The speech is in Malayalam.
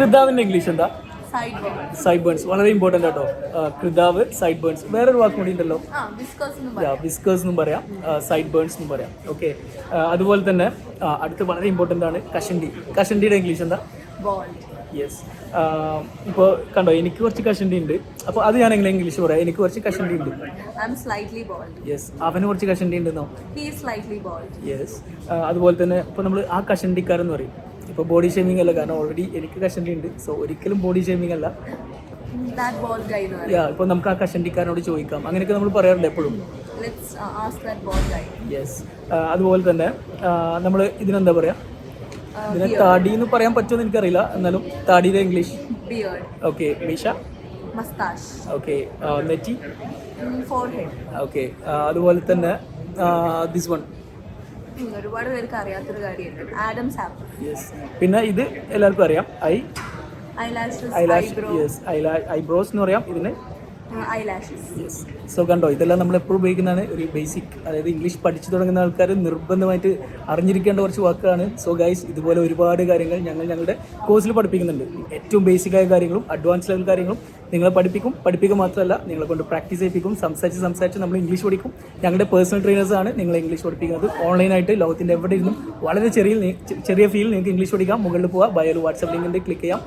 കൃതാവിന്റെ ഇംഗ്ലീഷ് എന്താ? സൈഡ് ബേൺസ് വളരെ ഇമ്പോർട്ടന്റ് ആട്ടോ. കൃതാവ് സൈഡ് ബേൺസ് വേറൊരു വാക്ക് കൂടി ഉണ്ടല്ലോ. വിസ്കേഴ്സ് എന്നും പറയാം. സൈഡ് ബേൺസ് എന്നും പറയാം. ഓക്കെ അതുപോലെ തന്നെ അടുത്ത വളരെ ഇമ്പോർട്ടന്റ് ആണ് കഷണ്ടി. കഷണ്ടിയുടെ ഇംഗ്ലീഷ് എന്താ? യെസ് ഇപ്പോൾ കണ്ടോ എനിക്ക് കുറച്ച് കഷണ്ടി ഉണ്ട്. അപ്പോൾ അത് ഞാൻ എങ്ങനെ ഇംഗ്ലീഷ് പറയാം? എനിക്ക് കുറച്ച് കഷണ്ടി ഉണ്ട്. യെസ് അവന് കുറച്ച് കഷണ്ടി ഉണ്ടെന്നോ? യെസ് അതുപോലെ തന്നെ ഇപ്പോൾ നമ്മൾ ആ കഷണ്ടിക്കാരെന്ന് പറയും. ഇപ്പോൾ ബോഡി ഷേമിംഗ് അല്ല കാരണം ഓൾറെഡി എനിക്ക് കഷണ്ടി ഉണ്ട്. സോ ഒരിക്കലും ബോഡി ഷേമിംഗ് അല്ല. പറയും യാ ഇപ്പോൾ നമുക്ക് ആ കഷണ്ടിക്കാരനോട് ചോദിക്കാം. അങ്ങനെയൊക്കെ നമ്മൾ പറയാറുണ്ട് എപ്പോഴും. യെസ് അതുപോലെ തന്നെ നമ്മൾ ഇതിനെന്താ പറയുക ഇതിനെ താടി എന്ന് പറയാൻ പറ്റുമെന്ന് എനിക്കറിയില്ല. എന്നാലും താടിയുടെ ഇംഗ്ലീഷ് ഓക്കെ മീഷ ഓക്കെ നെറ്റി? ഓക്കെ അതുപോലെ തന്നെ ദിസ് വൺ ഒരുപാട് പേർക്ക് അറിയാത്തൊരു കാര്യമുണ്ട് ആഡംസ് ആപ്പിൾ യെസ് പിന്നെ ഇത് എല്ലാവർക്കും അറിയാം. Eye eye eyelash eye yes eye eyebrows എന്ന് പറയാം. ഇതിന് സോ കണ്ടോ ഇതെല്ലാം നമ്മൾ എപ്പോഴും ഉപയോഗിക്കുന്നതാണ് ഒരു ബേസിക് അതായത് ഇംഗ്ലീഷ് പഠിച്ചു തുടങ്ങുന്ന ആൾക്കാർ നിർബന്ധമായിട്ട് അറിഞ്ഞിരിക്കേണ്ട കുറച്ച് വാക്കാണ് സോ ഗൈസ് ഇതുപോലെ ഒരുപാട് കാര്യങ്ങൾ ഞങ്ങൾ ഞങ്ങളുടെ കോഴ്സിൽ പഠിപ്പിക്കുന്നുണ്ട്. ഏറ്റവും ബേസിക് ആയ കാര്യങ്ങളും അഡ്വാൻസ് ലെവൽ കാര്യങ്ങളും നിങ്ങളെ പഠിപ്പിക്കും. പഠിപ്പിക്കുക മാത്രമല്ല നിങ്ങളെ കൊണ്ട് പ്രാക്ടീസ് ചെയ്യിപ്പിക്കും. സംസാരിച്ച് സംസാരിച്ച് നമ്മൾ ഇംഗ്ലീഷ് പഠിക്കും. ഞങ്ങളുടെ പേഴ്സണൽ ട്രെയിനേഴ്സ് ആണ് നിങ്ങളെ ഇംഗ്ലീഷ് പഠിപ്പിക്കുന്നത്. ഓൺലൈനായിട്ട് ലോകത്തിന്റെ എവിടെ ഇരുന്നും വളരെ ചെറിയ ചെറിയ ഫീൽ നിങ്ങൾക്ക് ഇംഗ്ലീഷ് പഠിക്കാം. മുകളിൽ പോവാം. ബയോയിൽ വാട്സപ്പ് ലിങ്കിന്റെ ക്ലിക്ക് ചെയ്യാം.